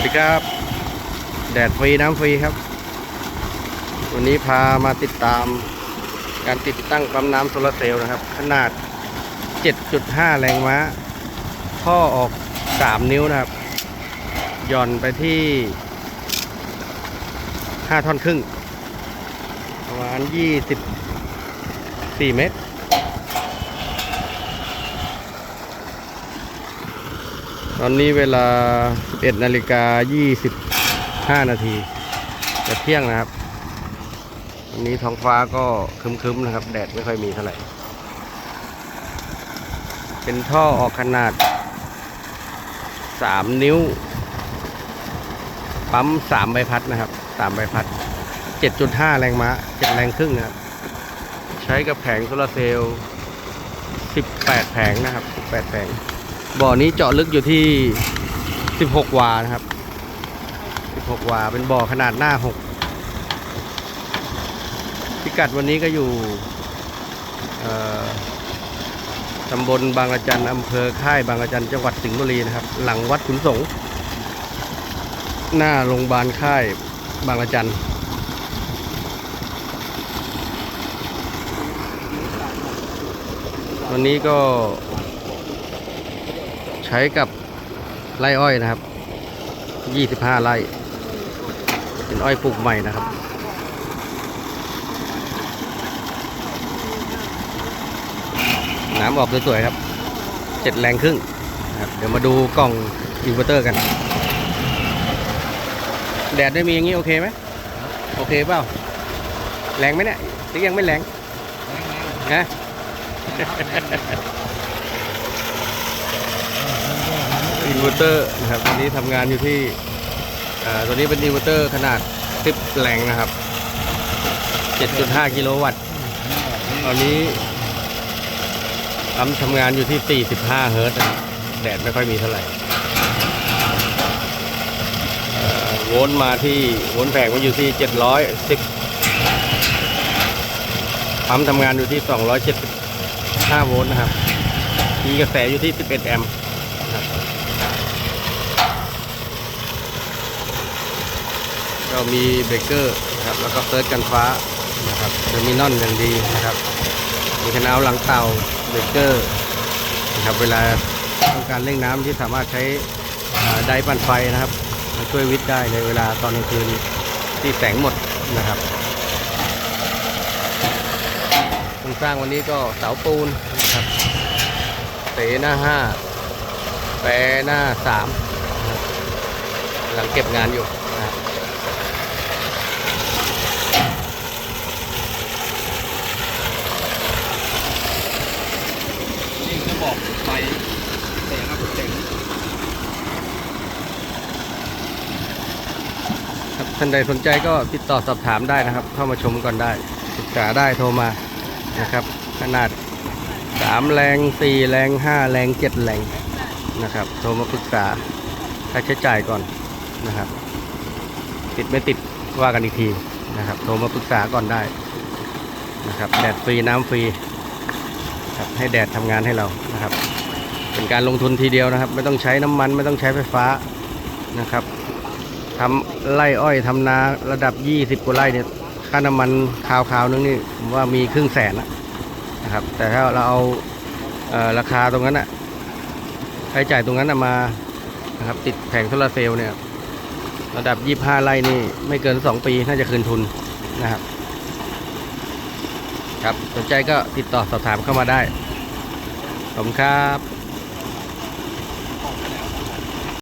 วัสดีครับ แดดฟรีน้ำฟรีครับ วันนี้พามาติดตามการติดตั้งปั๊มน้ำโซลาร์เซลล์นะครับ ขนาด 7.5 แรงม้าท่อออก 3 นิ้วนะครับ หย่อนไปที่ 5 ท่อนครึ่งประมาณ 24 เมตร ตอนนี้เวลา 11นาฬิกา 25 นาทีจะเที่ยงนะครับวันนี้ท้องฟ้าก็คึ้มๆนะครับ แดดไม่ค่อยมีเท่าไหร่ เป็นท่อออกขนาด 3 นิ้ว ปั๊ม 3 ใบพัดนะครับ 3 ใบพัด 7.5 แรงม้า 7 แรงครึ่งนะครับ ใช้กับแผงโซลาร์เซลล์ 18 แผงนะครับ 18 แผง บ่อนี้เจาะลึกอยู่ที่ 16 วานะครับ 16 วา เป็นบ่อขนาดหน้า 6 พิกัดวันนี้ก็อยู่ตำบลบางระจันอำเภอค่ายบางระจันจังหวัดสิงห์บุรีนะครับ หลังวัดขุนสงฆ์หน้าโรงพยาบาลค่ายบางระจันวันนี้ก็ ใช้กับไร่อ้อยนะครับ 25 ไร่ เป็นอ้อยปลูกใหม่นะครับ น้ำออกสวยๆครับ เจ็ดแรงครึ่งนะครับเดี๋ยวมาดูกล่องอินเวอร์เตอร์กัน แดดได้มีอย่างนี้โอเคไหมโอเคเปล่า แรงไหมเนี่ยหรือยังไม่แรงนะ อินเวอร์เตอร์นะครับตัวนี้ทำงานอยู่ที่ตัวนี้เป็นอินเวอร์เตอร์ขนาด 10แรงนะครับ 7.5 กิโลวัตต์ตอนนี้ปั๊มทำงานอยู่ที่ 45 เฮิร์ตซ์นะครับแดดไม่ค่อยมีเท่าไหร่โวลต์มาที่โวลต์แผงมาอยู่ที่ 710ปั๊มทำงานอยู่ที่ 275 โวลต์นะครับ มีกระแสอยู่ที่ 11 แอมป์นะครับ ก็มีเบรกเกอร์นะครับแล้วก็เซิร์ชกันฟ้านะครับเทอร์มินอลอย่างดีนะครับ มีคันเอาท์หลังเต่าเบรกเกอร์นะครับเวลาต้องการเร่งน้ำที่สามารถใช้ไดปั่นไฟนะครับมาช่วยวิทย์ได้ในเวลาตอนกลางคืนที่แสงหมดนะครับโครงสร้างวันนี้ก็เสาปูนนะครับเสหน้าห้าแปรหน้าสามกำลังเก็บงานอยู่นะครับ นี่ก็บ อกไปเสียงครับเสียงครับท่านใดสนใจก็ติดต่อสอบถามได้นะครับ เข้ามาชมก่อนได้ศึกษาได้โทรมานะครับ ขนาด 3 แรง 4 แรง 5 แรง 7 แรงนะครับ โทรมาปรึกษาค่าใช้จ่ายก่อนนะครับ ติดไม่ติดว่ากันอีกทีนะครับ โทรมาปรึกษาก่อนได้นะครับแดดฟรีน้ำฟรี ครับให้แดดทำงานให้เรานะครับ เป็นการลงทุนทีเดียวนะครับ ไม่ต้องใช้น้ำมันไม่ต้องใช้ไฟฟ้านะครับทำไร่อ้อยทำนาระดับ 20กว่าไร่เนี่ยค่าน้ำมันคาวๆนึงนี่ผมว่ามีครึ่งแสนนะครับ แต่ถ้าเราเอาเออราคาตรงนั้นอะค่าใช้จ่ายตรงนั้นมานะครับ ติดแผงโซลาเซลล์เนี่ยระดับ 25 ไร่นี่ไม่เกิน 2 ปีน่าจะคืนทุนนะครับ ครับสนใจก็ติดต่อสอบถามเข้ามาได้ขอบคุณครับ